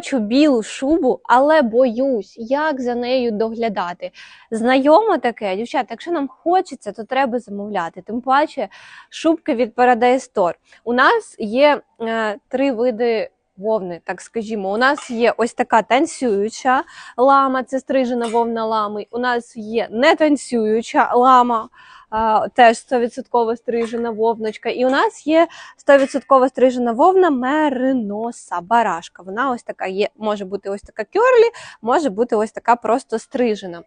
Хочу білу шубу, але боюсь, як за нею доглядати. Знайомо таке, дівчата, якщо нам хочеться, то треба замовляти. Тим паче шубки від Paradise Store. У нас є е, три види. Вовни, так скажімо, у нас є ось така танцююча лама, це стрижена вовна лами. У нас є не танцююча лама, теж 100% стрижена вовночка. І у нас є 100% стрижена вовна мериноса, барашка. Вона ось така є, може бути ось така кьорлі, може бути ось така просто стрижена.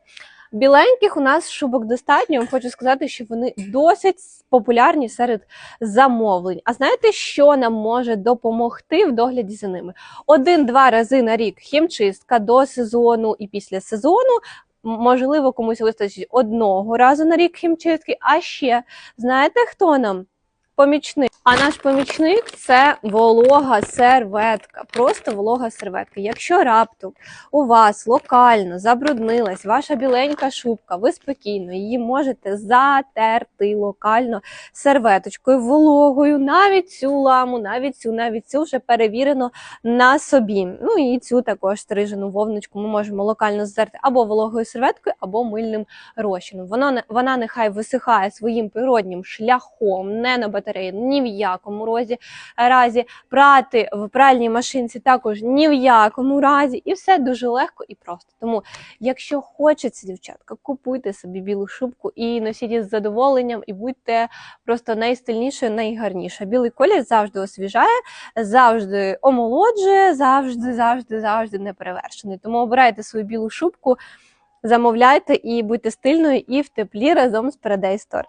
Біленьких у нас шубок достатньо. Хочу сказати, що вони досить популярні серед замовлень. А знаєте, що нам може допомогти в догляді за ними? Один-два рази на рік хімчистка до сезону і після сезону. Можливо, комусь вистачить одного разу на рік хімчистки. А ще знаєте, хто нам? Помічник. А наш помічник це волога серветка. Просто волога серветка. Якщо раптом у вас локально забруднилась ваша біленька шубка, ви спокійно її можете затерти локально серветочкою, вологою, навіть цю ламу, навіть цю, навіть цю вже перевірено на собі. Ну і цю також стрижену вовночку ми можемо локально зтерти або вологою серветкою, або мильним розчином. Вона, вона нехай висихає своїм природнім шляхом, не на батареї, ні в якому розі, разі. Прати в пральній машинці також ні в якому разі. І все дуже легко і просто. Тому, якщо хочеться, дівчатка, купуйте собі білу шубку і носіть її з задоволенням, і будьте просто найстильнішою, найгарнішою. Білий колір завжди освіжає, завжди омолоджує, завжди, завжди, завжди неперевершений. Тому обирайте свою білу шубку, замовляйте і будьте стильною і в теплі разом з Paradise Store.